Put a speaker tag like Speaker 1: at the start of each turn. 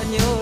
Speaker 1: 안녕.